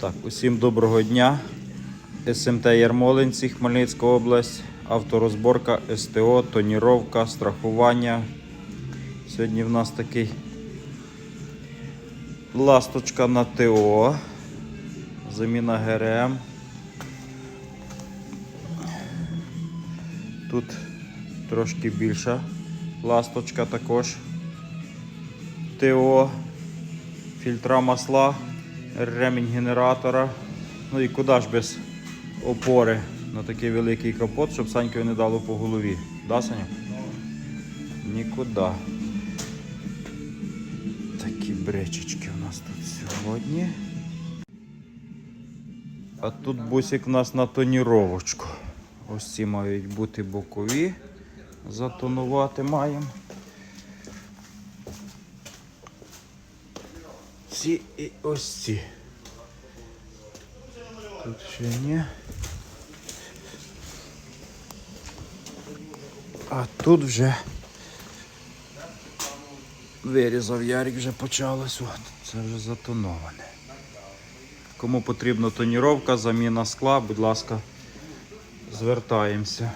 Так, усім доброго дня. СМТ Ярмолинці, Хмельницька область, авторозборка, СТО, тоніровка, страхування. Сьогодні в нас такий ласточка на ТО, заміна ГРМ. Тут трошки більша ласточка також. ТО, фільтра масла, ремінь генератора. Ну і куди ж без опори на такий великий капот, щоб Санькові не дало по голові. Да, Саня? Нікуди. Такі бречечки у нас тут сьогодні. А тут бусик у нас на тоніровочку. Ось ці мають бути бокові. Затонувати маємо. Ці і ось ці. Тут ще ні. А тут вже вирізав Ярик, вже почалось. От, це вже затоноване. Кому потрібна тоніровка, заміна скла, будь ласка, звертаємося.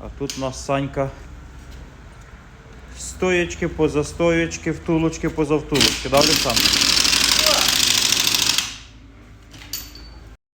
А тут у нас Санька стоячки, поза стоячки, втулочки, поза втулочки. Да, Олександр?